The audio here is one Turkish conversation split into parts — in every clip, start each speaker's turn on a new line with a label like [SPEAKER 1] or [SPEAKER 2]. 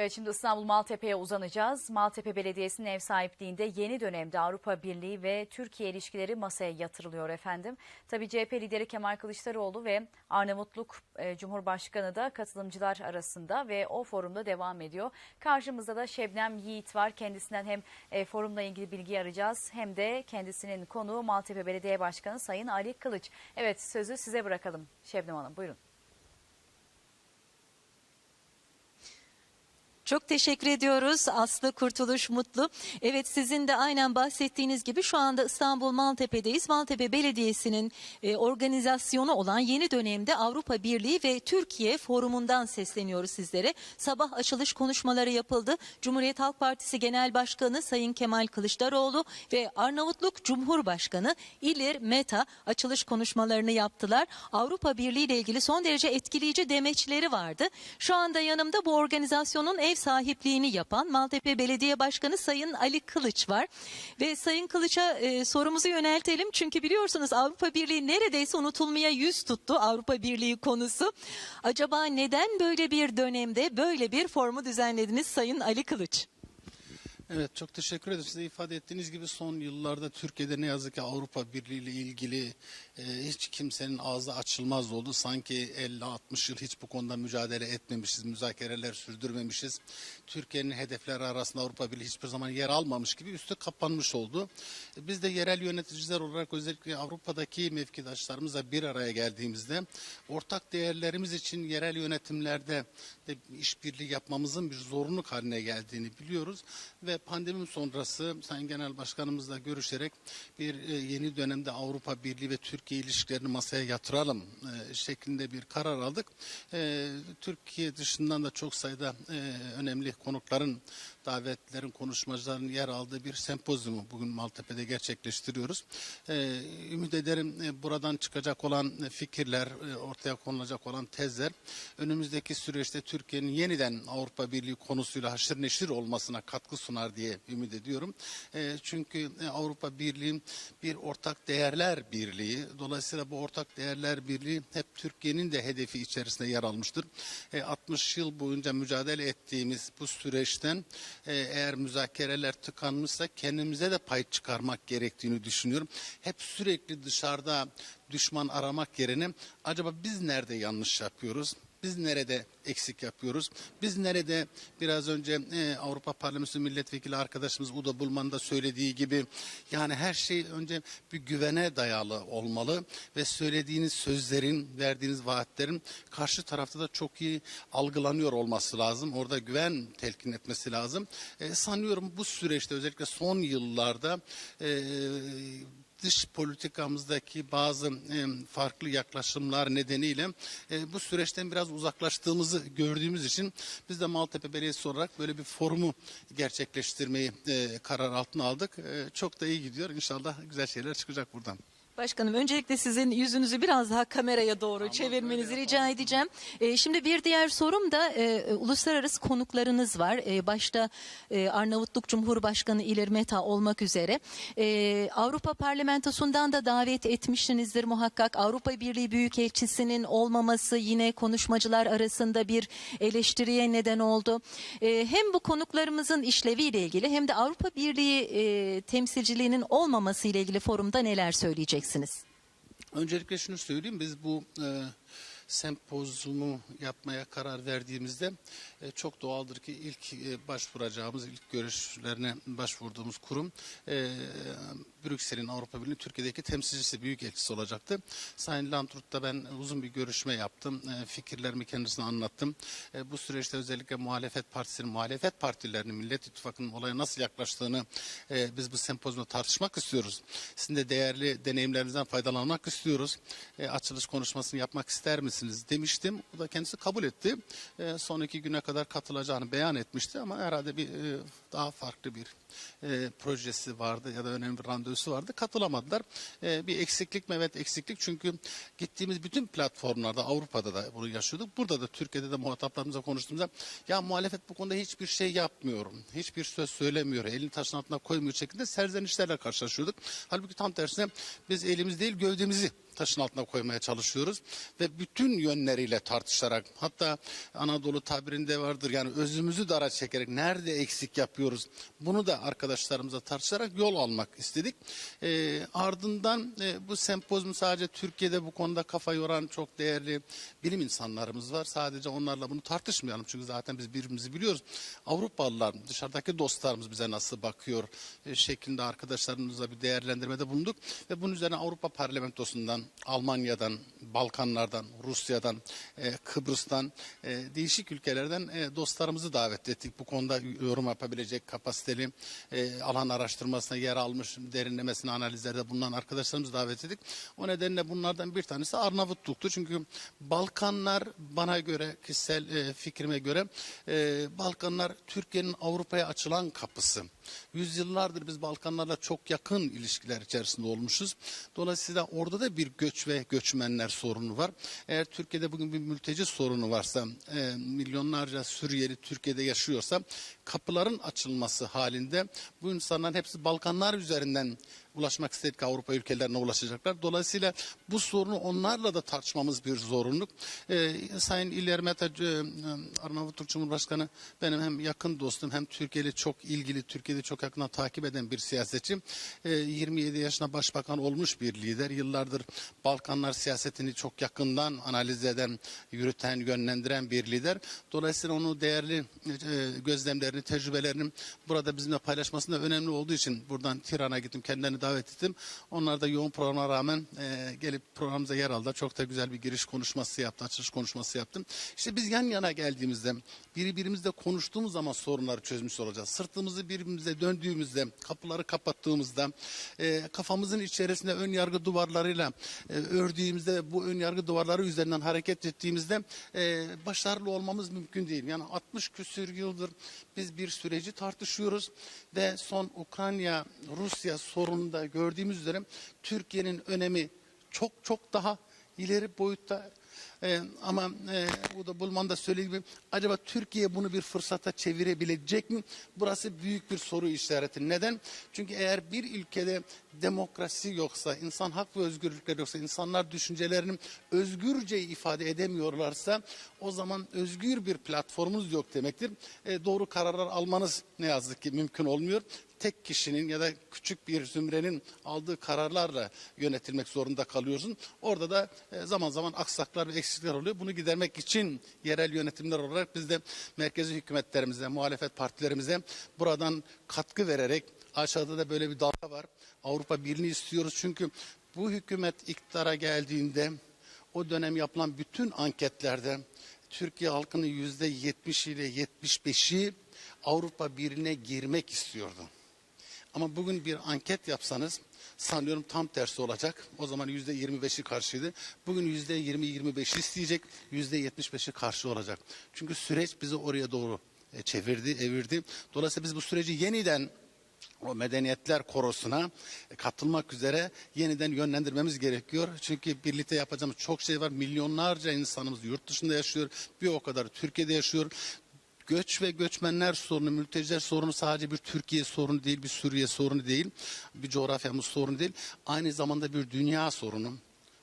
[SPEAKER 1] Evet şimdi İstanbul Maltepe'ye uzanacağız. Maltepe Belediyesi'nin ev sahipliğinde yeni dönemde Avrupa Birliği ve Türkiye ilişkileri masaya yatırılıyor efendim. Tabii CHP lideri Kemal Kılıçdaroğlu ve Arnavutluk e, Cumhurbaşkanı da katılımcılar arasında ve o forumda devam ediyor. Karşımızda da Şebnem Yiğit var. Kendisinden hem e, forumla ilgili bilgi arayacağız hem de kendisinin konuğu Maltepe Belediye Başkanı Sayın Ali Kılıç. Evet sözü size bırakalım Şebnem Hanım buyurun.
[SPEAKER 2] Çok teşekkür ediyoruz Aslı Kurtuluş Mutlu. Evet sizin de aynen bahsettiğiniz gibi şu anda İstanbul Maltepe'deyiz. Maltepe Belediyesi'nin e, organizasyonu olan yeni dönemde Avrupa Birliği ve Türkiye forumundan sesleniyoruz sizlere. Sabah açılış konuşmaları yapıldı. Cumhuriyet Halk Partisi Genel Başkanı Sayın Kemal Kılıçdaroğlu ve Arnavutluk Cumhurbaşkanı İlir Meta açılış konuşmalarını yaptılar. Avrupa Birliği ile ilgili son derece etkileyici demeçleri vardı. Şu anda yanımda bu organizasyonun ev sahipliğini yapan Maltepe Belediye Başkanı Sayın Ali Kılıç var. Ve Sayın Kılıç'a e, sorumuzu yöneltelim. Çünkü biliyorsunuz Avrupa Birliği neredeyse unutulmaya yüz tuttu Avrupa Birliği konusu. Acaba neden böyle bir dönemde böyle bir formu düzenlediniz Sayın Ali Kılıç?
[SPEAKER 3] Evet çok teşekkür ederim. Size ifade ettiğiniz gibi son yıllarda Türkiye'de ne yazık ki Avrupa Birliği ile ilgili e, hiç kimsenin ağzı açılmaz oldu. Sanki 50-60 yıl hiç bu konuda mücadele etmemişiz, müzakereler sürdürmemişiz. Türkiye'nin hedefleri arasında Avrupa Birliği hiçbir zaman yer almamış gibi üstü kapanmış oldu. E, Biz de yerel yöneticiler olarak özellikle Avrupa'daki mevkidaşlarımızla bir araya geldiğimizde ortak değerlerimiz için yerel yönetimlerde de işbirliği yapmamızın bir zorunluluk haline geldiğini biliyoruz ve pandemi sonrası Sayın Genel Başkanımızla görüşerek bir e, yeni dönemde Avrupa Birliği ve Türkiye ilişkilerini masaya yatıralım e, şeklinde bir karar aldık. E, Türkiye dışından da çok sayıda önemli konukların davetlerin, konuşmacıların yer aldığı bir sempozyumu bugün Maltepe'de gerçekleştiriyoruz. Ümit ederim buradan çıkacak olan fikirler, ortaya konulacak olan tezler önümüzdeki süreçte Türkiye'nin yeniden Avrupa Birliği konusuyla haşır neşir olmasına katkı sunar diye ümit ediyorum. E, çünkü e, Avrupa Birliği bir ortak değerler birliği. Dolayısıyla bu ortak değerler birliği hep Türkiye'nin de hedefi içerisinde yer almıştır. E, 60 yıl boyunca mücadele ettiğimiz bu süreçten e, eğer müzakereler tıkanmışsa kendimize de pay çıkarmak gerektiğini düşünüyorum. Hep sürekli dışarıda düşman aramak yerine acaba biz nerede yanlış yapıyoruz? Biz nerede eksik yapıyoruz? Biz nerede biraz önce e, Avrupa Parlamentosu milletvekili arkadaşımız Uda Bulman'da söylediği gibi yani her şey önce bir güvene dayalı olmalı ve söylediğiniz sözlerin, verdiğiniz vaatlerin karşı tarafta da çok iyi algılanıyor olması lazım. Orada güven telkin etmesi lazım. E, sanıyorum bu süreçte özellikle son yıllarda e, dış politikamızdaki bazı e, farklı yaklaşımlar nedeniyle e, bu süreçten biraz uzaklaştığımızı gördüğümüz için biz de Maltepe Belediyesi olarak böyle bir forumu gerçekleştirmeyi e, karar altına aldık. Çok da iyi gidiyor. İnşallah güzel şeyler çıkacak buradan.
[SPEAKER 2] Başkanım öncelikle sizin yüzünüzü biraz daha kameraya doğru çevirmenizi rica edeceğim. Ee, şimdi bir diğer sorum da e, uluslararası konuklarınız var. E, başta e, Arnavutluk Cumhurbaşkanı İlir Meta olmak üzere. E, Avrupa Parlamentosu'ndan da davet etmişsinizdir muhakkak. Avrupa Birliği Büyükelçisi'nin olmaması yine konuşmacılar arasında bir eleştiriye neden oldu. E, hem bu konuklarımızın işleviyle ilgili hem de Avrupa Birliği e, temsilciliğinin olmaması ile ilgili forumda neler söyleyeceksiniz?
[SPEAKER 3] Öncelikle şunu söyleyeyim. Biz bu e, sempozyumu yapmaya karar verdiğimizde e, çok doğaldır ki ilk e, başvuracağımız, ilk görüşlerine başvurduğumuz kurum e, Brüksel'in Avrupa Birliği Türkiye'deki temsilcisi, büyükelçisi olacaktı. Sayın Landrut'ta ben uzun bir görüşme yaptım. E, fikirlerimi kendisine anlattım. E, bu süreçte özellikle muhalefet partisinin, muhalefet partilerinin, Millet İttifakı'nın olaya nasıl yaklaştığını e, biz bu sempozyumda tartışmak istiyoruz. Sizin de değerli deneyimlerinizden faydalanmak istiyoruz. E, açılış konuşmasını yapmak ister misiniz demiştim. O da kendisi kabul etti. E, son iki güne kadar katılacağını beyan etmişti ama herhalde bir e, daha farklı bir e, projesi vardı ya da önemli bir randevusu vardı. Katılamadılar. E, bir eksiklik mi? Evet eksiklik. Çünkü gittiğimiz bütün platformlarda Avrupa'da da bunu yaşıyorduk. Burada da Türkiye'de de muhataplarımızla konuştuğumuzda ya muhalefet bu konuda hiçbir şey yapmıyor. Hiçbir söz söylemiyor. Elini taşın altına koymuyor şeklinde serzenişlerle karşılaşıyorduk. Halbuki tam tersine biz elimiz değil gövdemizi taşın altına koymaya çalışıyoruz ve bütün yönleriyle tartışarak hatta Anadolu tabirinde vardır yani özümüzü dara çekerek nerede eksik yapıyoruz bunu da arkadaşlarımıza tartışarak yol almak istedik. Ee, ardından e, bu sempozyum sadece Türkiye'de bu konuda kafa yoran çok değerli bilim insanlarımız var. Sadece onlarla bunu tartışmayalım çünkü zaten biz birbirimizi biliyoruz. Avrupalılar dışarıdaki dostlarımız bize nasıl bakıyor e, şeklinde arkadaşlarımızla bir değerlendirmede bulunduk ve bunun üzerine Avrupa Parlamentosu'ndan, Almanya'dan, Balkanlardan, Rusya'dan, e, Kıbrıs'tan, e, değişik ülkelerden e, dostlarımızı davet ettik. Bu konuda yorum yapabilecek kapasiteli e, alan araştırmasına yer almış, derinlemesine analizlerde bulunan arkadaşlarımızı davet ettik. O nedenle bunlardan bir tanesi Arnavutluk'tu. Çünkü Balkanlar bana göre, kişisel e, fikrime göre e, Balkanlar Türkiye'nin Avrupa'ya açılan kapısı. Yüzyıllardır biz Balkanlarla çok yakın ilişkiler içerisinde olmuşuz. Dolayısıyla orada da bir göç ve göçmenler sorunu var. Eğer Türkiye'de bugün bir mülteci sorunu varsa, e, milyonlarca Suriyeli Türkiye'de yaşıyorsa kapıların açılması halinde bu insanların hepsi Balkanlar üzerinden ulaşmak istedik Avrupa ülkelerine ulaşacaklar. Dolayısıyla bu sorunu onlarla da tartışmamız bir zorunluluk. Ee, Sayın İlyer Mete e, Arnavutluk Cumhurbaşkanı benim hem yakın dostum hem Türkiye'li çok ilgili, Türkiye'de çok yakından takip eden bir siyasetçi. Ee, 27 yaşına başbakan olmuş bir lider. Yıllardır Balkanlar siyasetini çok yakından analiz eden, yürüten, yönlendiren bir lider. Dolayısıyla onu değerli e, gözlemlerini, tecrübelerini burada bizimle paylaşması da önemli olduğu için buradan Tiran'a gittim. Kendilerini davet ettim. Onlar da yoğun programa rağmen e, gelip programımıza yer aldılar. Çok da güzel bir giriş konuşması yaptı, açılış konuşması yaptım. İşte biz yan yana geldiğimizde, birbirimizle konuştuğumuz zaman sorunları çözmüş olacağız. Sırtımızı birbirimize döndüğümüzde, kapıları kapattığımızda, e, kafamızın içerisinde ön yargı duvarlarıyla e, ördüğümüzde, bu ön yargı duvarları üzerinden hareket ettiğimizde e, başarılı olmamız mümkün değil. Yani 60 küsür yıldır biz bir süreci tartışıyoruz ve son Ukrayna-Rusya sorununda gördüğümüz üzere Türkiye'nin önemi çok çok daha ileri boyutta Ee, ama e, bu da Bulman da söylediği gibi acaba Türkiye bunu bir fırsata çevirebilecek mi? Burası büyük bir soru işareti. Neden? Çünkü eğer bir ülkede demokrasi yoksa, insan hak ve özgürlükler yoksa, insanlar düşüncelerini özgürce ifade edemiyorlarsa o zaman özgür bir platformunuz yok demektir. E, doğru kararlar almanız ne yazık ki mümkün olmuyor tek kişinin ya da küçük bir zümrenin aldığı kararlarla yönetilmek zorunda kalıyorsun. Orada da e, zaman zaman aksaklar ve eksikler oluyor. Bunu gidermek için yerel yönetimler olarak biz de merkezi hükümetlerimize, muhalefet partilerimize buradan katkı vererek aşağıda da böyle bir dalga var. Avrupa Birliği istiyoruz çünkü bu hükümet iktidara geldiğinde o dönem yapılan bütün anketlerde Türkiye halkının yüzde yetmiş ile yetmiş beşi Avrupa Birliği'ne girmek istiyordu. Ama bugün bir anket yapsanız sanıyorum tam tersi olacak. O zaman yüzde 25'i karşıydı. Bugün yüzde 20-25'i isteyecek. Yüzde 75'i karşı olacak. Çünkü süreç bizi oraya doğru e, çevirdi, evirdi. Dolayısıyla biz bu süreci yeniden o medeniyetler korosuna katılmak üzere yeniden yönlendirmemiz gerekiyor. Çünkü birlikte yapacağımız çok şey var. Milyonlarca insanımız yurt dışında yaşıyor. Bir o kadar Türkiye'de yaşıyor göç ve göçmenler sorunu, mülteciler sorunu sadece bir Türkiye sorunu değil, bir Suriye sorunu değil, bir coğrafyamız sorunu değil. Aynı zamanda bir dünya sorunu.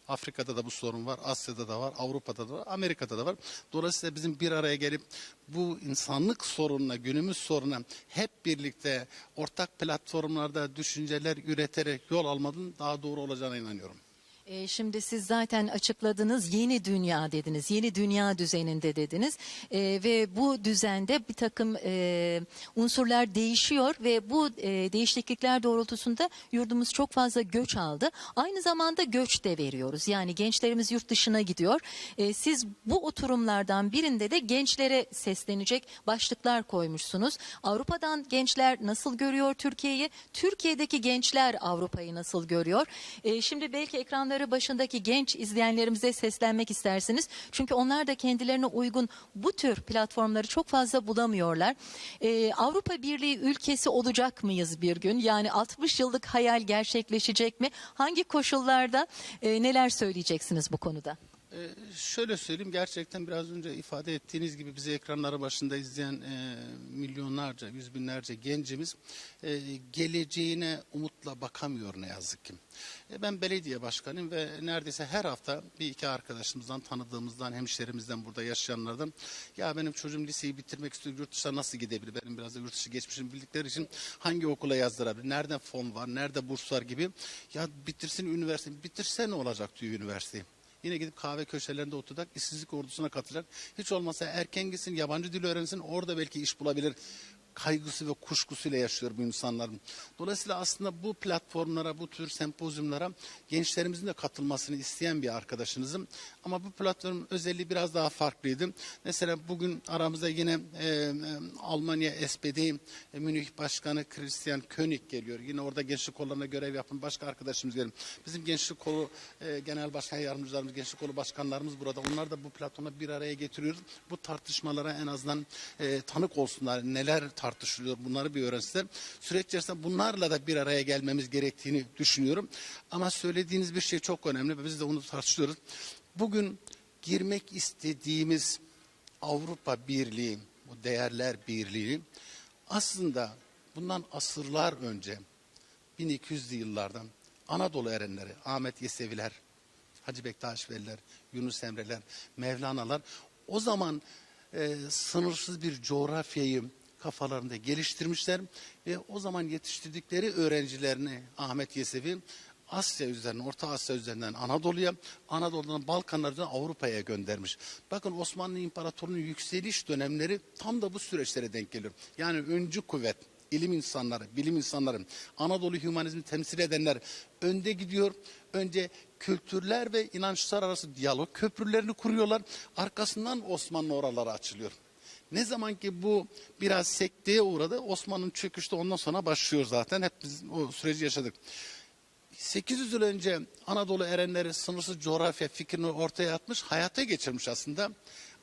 [SPEAKER 3] Afrika'da da bu sorun var, Asya'da da var, Avrupa'da da var, Amerika'da da var. Dolayısıyla bizim bir araya gelip bu insanlık sorununa, günümüz sorununa hep birlikte ortak platformlarda düşünceler üreterek yol almanın daha doğru olacağına inanıyorum.
[SPEAKER 2] E, Şimdi siz zaten açıkladınız yeni dünya dediniz, yeni dünya düzeninde dediniz E, ve bu düzende bir takım e, unsurlar değişiyor ve bu e, değişiklikler doğrultusunda yurdumuz çok fazla göç aldı. Aynı zamanda göç de veriyoruz yani gençlerimiz yurt dışına gidiyor. E, siz bu oturumlardan birinde de gençlere seslenecek başlıklar koymuşsunuz. Avrupa'dan gençler nasıl görüyor Türkiye'yi? Türkiye'deki gençler Avrupa'yı nasıl görüyor? E, şimdi belki ekranları başındaki genç izleyenlerimize seslenmek istersiniz. Çünkü onlar da kendilerine uygun bu tür platformları çok fazla bulamıyorlar. Ee, Avrupa Birliği ülkesi olacak mıyız bir gün? Yani 60 yıllık hayal gerçekleşecek mi? Hangi koşullarda e, neler söyleyeceksiniz bu konuda?
[SPEAKER 3] Ee, şöyle söyleyeyim gerçekten biraz önce ifade ettiğiniz gibi bizi ekranları başında izleyen e, milyonlarca, yüz binlerce gencimiz e, geleceğine umutla bakamıyor ne yazık ki. E, ben belediye başkanıyım ve neredeyse her hafta bir iki arkadaşımızdan, tanıdığımızdan, hemşerimizden burada yaşayanlardan ya benim çocuğum liseyi bitirmek istiyor, yurt dışına nasıl gidebilir? Benim biraz da yurt dışı geçmişim bildikleri için hangi okula yazdırabilir? Nerede fon var, nerede burs var gibi. Ya bitirsin üniversite, bitirse ne olacak diyor üniversiteyi. Yine gidip kahve köşelerinde oturacak, işsizlik ordusuna katılacak. Hiç olmazsa erken gitsin, yabancı dil öğrensin, orada belki iş bulabilir. Kaygısı ve kuşkusuyla yaşıyor bu insanlar. Dolayısıyla aslında bu platformlara, bu tür sempozyumlara gençlerimizin de katılmasını isteyen bir arkadaşınızım. Ama bu platformun özelliği biraz daha farklıydı. Mesela bugün aramızda yine e, e, Almanya SPD e, Münih Başkanı Christian König geliyor. Yine orada gençlik kollarına görev yapan başka arkadaşımız geliyor. Bizim gençlik kolu e, genel başkan yardımcılarımız, gençlik kolu başkanlarımız burada. Onlar da bu platforma bir araya getiriyoruz. Bu tartışmalara en azından e, tanık olsunlar. Neler tartışılıyor bunları bir öğrensinler. Süreç içerisinde bunlarla da bir araya gelmemiz gerektiğini düşünüyorum. Ama söylediğiniz bir şey çok önemli ve biz de onu tartışıyoruz. Bugün girmek istediğimiz Avrupa Birliği, bu değerler birliği aslında bundan asırlar önce 1200'lü yıllardan Anadolu erenleri, Ahmet Yeseviler, Hacı Bektaş Veliler, Yunus Emreler, Mevlana'lar o zaman e, sınırsız bir coğrafyayı kafalarında geliştirmişler ve o zaman yetiştirdikleri öğrencilerini Ahmet Yesevi Asya üzerinden, Orta Asya üzerinden Anadolu'ya, Anadolu'dan Balkanlar üzerinden Avrupa'ya göndermiş. Bakın Osmanlı İmparatorluğu'nun yükseliş dönemleri tam da bu süreçlere denk geliyor. Yani öncü kuvvet, ilim insanları, bilim insanları, Anadolu hümanizmi temsil edenler önde gidiyor. Önce kültürler ve inançlar arası diyalog köprülerini kuruyorlar. Arkasından Osmanlı oralara açılıyor. Ne zaman ki bu biraz sekteye uğradı Osmanlı'nın çöküşü de ondan sonra başlıyor zaten. Hep biz o süreci yaşadık. 800 yıl önce Anadolu erenleri sınırsız coğrafya fikrini ortaya atmış, hayata geçirmiş aslında.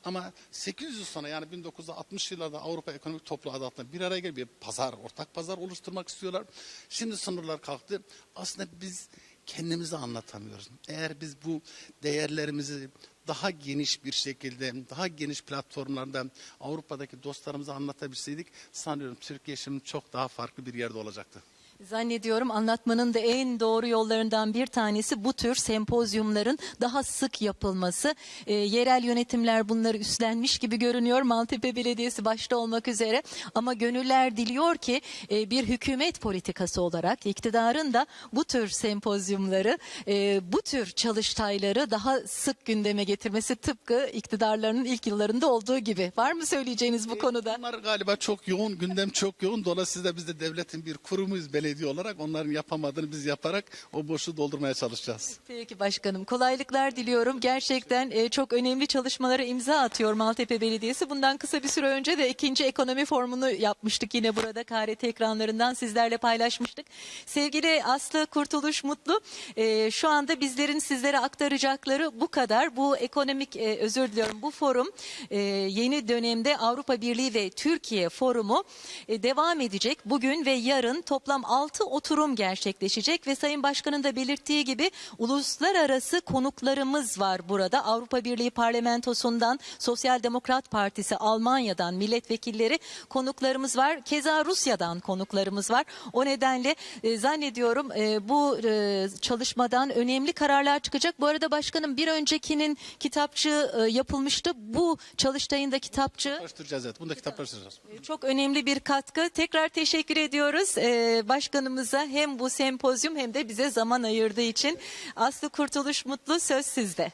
[SPEAKER 3] Ama 800 yıl sonra yani 1960 yıllarda Avrupa Ekonomik Topluluğu adı altında bir araya gelip bir pazar, ortak pazar oluşturmak istiyorlar. Şimdi sınırlar kalktı. Aslında biz kendimizi anlatamıyoruz. Eğer biz bu değerlerimizi daha geniş bir şekilde, daha geniş platformlarda Avrupa'daki dostlarımıza anlatabilseydik sanıyorum Türkiye şimdi çok daha farklı bir yerde olacaktı.
[SPEAKER 2] Zannediyorum anlatmanın da en doğru yollarından bir tanesi bu tür sempozyumların daha sık yapılması. Ee, yerel yönetimler bunları üstlenmiş gibi görünüyor Maltepe Belediyesi başta olmak üzere. Ama gönüller diliyor ki e, bir hükümet politikası olarak iktidarın da bu tür sempozyumları, e, bu tür çalıştayları daha sık gündeme getirmesi tıpkı iktidarlarının ilk yıllarında olduğu gibi. Var mı söyleyeceğiniz bu konuda?
[SPEAKER 3] Bunlar galiba çok yoğun, gündem çok yoğun. Dolayısıyla biz de devletin bir kurumuyuz belediye olarak. Onların yapamadığını biz yaparak o boşluğu doldurmaya çalışacağız.
[SPEAKER 2] Peki başkanım kolaylıklar diliyorum. Gerçekten e, çok önemli çalışmalara imza atıyor Maltepe Belediyesi. Bundan kısa bir süre önce de ikinci ekonomi formunu yapmıştık yine burada KRT ekranlarından sizlerle paylaşmıştık. Sevgili Aslı Kurtuluş Mutlu e, şu anda bizlerin sizlere aktaracakları bu kadar. Bu ekonomik e, özür diliyorum bu forum e, yeni dönemde Avrupa Birliği ve Türkiye forumu e, devam edecek. Bugün ve yarın toplam 6 oturum gerçekleşecek ve Sayın Başkan'ın da belirttiği gibi uluslararası konuklarımız var burada. Avrupa Birliği Parlamentosu'ndan, Sosyal Demokrat Partisi Almanya'dan milletvekilleri konuklarımız var. Keza Rusya'dan konuklarımız var. O nedenle e, zannediyorum e, bu e, çalışmadan önemli kararlar çıkacak. Bu arada başkanım bir öncekinin kitapçı e, yapılmıştı. Bu çalıştayın da kitapçı
[SPEAKER 3] Araştıracağız evet. Bunu da kitap araştıracağız.
[SPEAKER 2] çok önemli bir katkı. Tekrar teşekkür ediyoruz ee, başkanımıza hem bu sempozyum hem de bize zaman ayırdığı için. Aslı Kurtuluş Mutlu söz sizde.